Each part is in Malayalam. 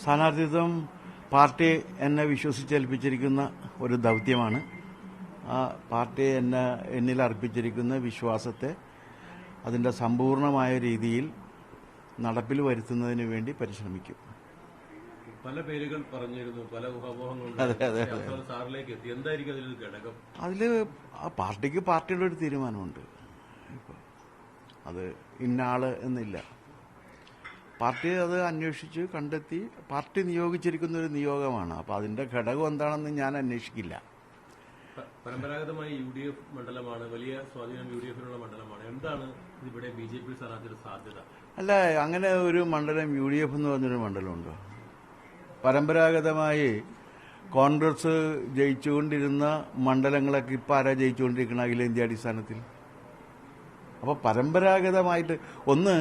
സ്ഥാനാർത്ഥിത്വം പാർട്ടി എന്നെ വിശ്വസിച്ചേൽപ്പിച്ചിരിക്കുന്ന ഒരു ദൗത്യമാണ്. ആ പാർട്ടി എന്നെ എന്നിൽ അർപ്പിച്ചിരിക്കുന്ന വിശ്വാസത്തെ അതിന്റെ സമ്പൂർണമായ രീതിയിൽ നടപ്പിൽ വരുത്തുന്നതിന് വേണ്ടി പരിശ്രമിക്കും. പല പേരുകൾ പറഞ്ഞിരുന്നു പല ഊഹാപോഹങ്ങളും അതെ, അതെ, അതെ. അവസാനം സാറിലേക്ക് എത്തി. എന്തായിരിക്കും അതിലൊരു ഘടകം? അതിൽ ആ പാർട്ടിക്ക് പാർട്ടിയുടെ ഒരു തീരുമാനമുണ്ട്. അത് ഇന്ന ആൾ എന്നില്ല. പാർട്ടി അത് അന്വേഷിച്ച് കണ്ടെത്തി. പാർട്ടി നിയോഗിച്ചിരിക്കുന്ന ഒരു നിയോഗമാണ്. അപ്പോൾ അതിന്റെ ഘടകം എന്താണെന്ന് ഞാൻ അന്വേഷിക്കില്ല. പരമ്പരാഗതമായി യു ഡി എഫ് മണ്ഡലമാണ് വലിയ സ്വാധീനം യു ഡി എഫിനുള്ള മണ്ഡലമാണ്. എന്താണ് ഇവിടെ ബി ജെ പി സ്ഥാനാർത്ഥിയുടെ സാധ്യത? അല്ല അങ്ങനെ ഒരു മണ്ഡലം യു ഡി എഫ് എന്ന് പറഞ്ഞൊരു മണ്ഡലമുണ്ടോ. പരമ്പരാഗതമായി കോൺഗ്രസ് ജയിച്ചുകൊണ്ടിരുന്ന മണ്ഡലങ്ങളൊക്കെ ഇപ്പം ആരാ ജയിച്ചുകൊണ്ടിരിക്കുന്ന അഖിലേന്ത്യാടിസ്ഥാനത്തിൽ അപ്പോൾ പരമ്പരാഗതമായിട്ട് ഒന്ന്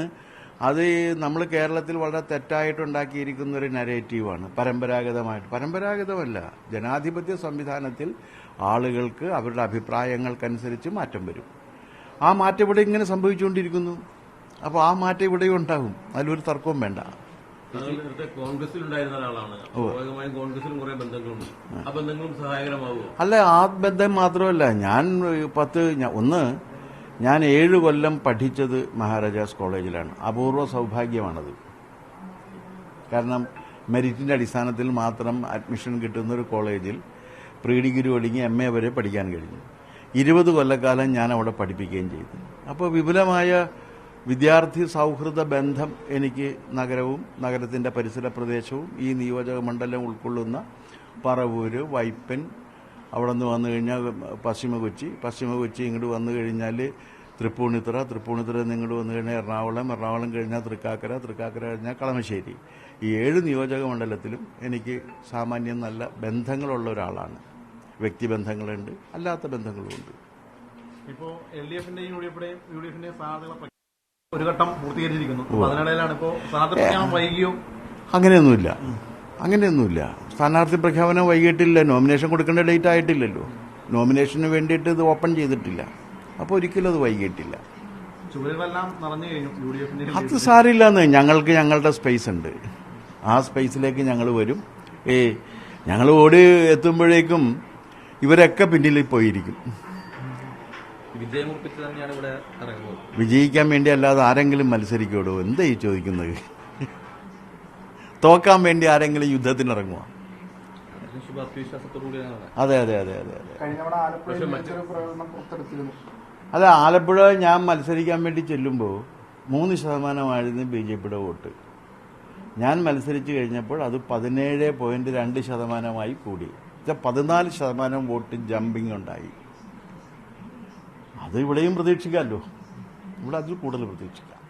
അത് നമ്മൾ കേരളത്തിൽ വളരെ തെറ്റായിട്ടുണ്ടാക്കിയിരിക്കുന്ന ഒരു നരേറ്റീവാണ് പരമ്പരാഗതമായിട്ട്. പരമ്പരാഗതമല്ല. ജനാധിപത്യ സംവിധാനത്തിൽ ആളുകൾക്ക് അവരുടെ അഭിപ്രായങ്ങൾക്കനുസരിച്ച് മാറ്റം വരും. ആ മാറ്റം ഇവിടെ ഇങ്ങനെ സംഭവിച്ചുകൊണ്ടിരിക്കുന്നു. അപ്പോൾ ആ മാറ്റം ഇവിടെയും ഉണ്ടാകും അതിലൊരു തർക്കവും വേണ്ട. കോൺഗ്രസിലുണ്ടായിരുന്ന കോൺഗ്രസിൽ ഉണ്ടായിരുന്ന ഒരാളാണ്. സ്വാഭാവികമായും കോൺഗ്രസിലും കുറെ ബന്ധങ്ങളുണ്ട്. ആ ബന്ധങ്ങളും സഹായകരമാവുമോ? അല്ല ആ ബന്ധം മാത്രമല്ല. ഞാൻ പത്ത് ഒന്ന് ഞാൻ ഏഴ് കൊല്ലം പഠിച്ചത് മഹാരാജാസ് കോളേജിലാണ്. അപൂർവ സൗഭാഗ്യമാണത്. കാരണം മെറിറ്റിന്റെ അടിസ്ഥാനത്തിൽ മാത്രം അഡ്മിഷൻ കിട്ടുന്ന ഒരു കോളേജിൽ പ്രീ ഡിഗ്രി ഒടുങ്ങി എം എ വരെ പഠിക്കാൻ കഴിഞ്ഞു. ഇരുപത് കൊല്ലക്കാലം ഞാൻ അവിടെ പഠിപ്പിക്കുകയും ചെയ്തു. അപ്പോൾ വിപുലമായ വിദ്യാർത്ഥി സൗഹൃദ ബന്ധം എനിക്ക് നഗരവും നഗരത്തിന്റെ പരിസര പ്രദേശവും ഈ നിയോജക മണ്ഡലം ഉൾക്കൊള്ളുന്ന പറവൂര് വൈപ്പൻ അവിടെ നിന്ന് വന്നു കഴിഞ്ഞാൽ പശ്ചിമ കൊച്ചി പശ്ചിമ കൊച്ചി ഇങ്ങോട്ട് വന്നു കഴിഞ്ഞാൽ തൃപ്പൂണിത്തുറ. തൃപ്പൂണിത്തുറ നിങ്ങോട്ട് ഇങ്ങോട്ട് വന്നു കഴിഞ്ഞാൽ എറണാകുളം. എറണാകുളം കഴിഞ്ഞാൽ തൃക്കാക്കര. തൃക്കാക്കര കഴിഞ്ഞാൽ കളമശ്ശേരി. ഈ ഏഴ് നിയോജക മണ്ഡലത്തിലും എനിക്ക് സാമാന്യം നല്ല ബന്ധങ്ങളുള്ള ഒരാളാണ്. വ്യക്തിബന്ധങ്ങളുണ്ട് അല്ലാത്ത ബന്ധങ്ങളുമുണ്ട് ഇപ്പോൾ എൽ ഡി എഫിന്റെയും യു ഡി എഫിന്റെയും യു ഡി എഫിന്റെയും ഒരു ഘട്ടം പൂർത്തീകരിച്ചിരിക്കുന്നു. അതിനിടയിലാണ് ഇപ്പോ സ്ഥാനാർത്ഥി പ്രഖ്യാപനം വൈകിയോ? അങ്ങനെയൊന്നുമില്ല. അങ്ങനെയൊന്നുമില്ല. സ്ഥാനാർത്ഥി പ്രഖ്യാപനം വൈകിട്ടില്ല. നോമിനേഷൻ കൊടുക്കേണ്ട ഡേറ്റ് ആയിട്ടില്ലല്ലോ. നോമിനേഷന് വേണ്ടിയിട്ട് ഇത് ഓപ്പൺ ചെയ്തിട്ടില്ല. അപ്പോൾ ഒരിക്കലും അത് വൈകിട്ടില്ല. അത് സാരില്ലെന്ന് ഞങ്ങൾക്ക് ഞങ്ങളുടെ സ്പേസ് ഉണ്ട്. ആ സ്പേസിലേക്ക് ഞങ്ങൾ വരും. ഏ ഞങ്ങൾ ഓടി എത്തുമ്പോഴേക്കും ഇവരൊക്കെ പിന്നിൽ പോയിരിക്കും. വിജയിക്കാൻ വേണ്ടി അല്ലാതെ ആരെങ്കിലും മത്സരിക്കോടോ എന്താ ഈ ചോദിക്കുന്നത്? തോക്കാൻ വേണ്ടി ആരെങ്കിലും യുദ്ധത്തിനിറങ്ങുവാ അതെ അതെ അതെ അതെ അതെ. അല്ല ആലപ്പുഴ ഞാൻ മത്സരിക്കാൻ വേണ്ടി ചെല്ലുമ്പോൾ മൂന്ന് ശതമാനമായിരുന്നു ബി ജെ പിയുടെ വോട്ട്. ഞാൻ മത്സരിച്ചു കഴിഞ്ഞപ്പോൾ അത് പതിനേഴ് പോയിന്റ് രണ്ട് ശതമാനമായി കൂടി. പതിനാല് ശതമാനം വോട്ട് ജമ്പിങ് ഉണ്ടായി. അത് ഇവിടെയും പ്രതീക്ഷിക്കാമല്ലോ. ഇവിടെ അതിൽ കൂടുതൽ പ്രതീക്ഷിക്കാം.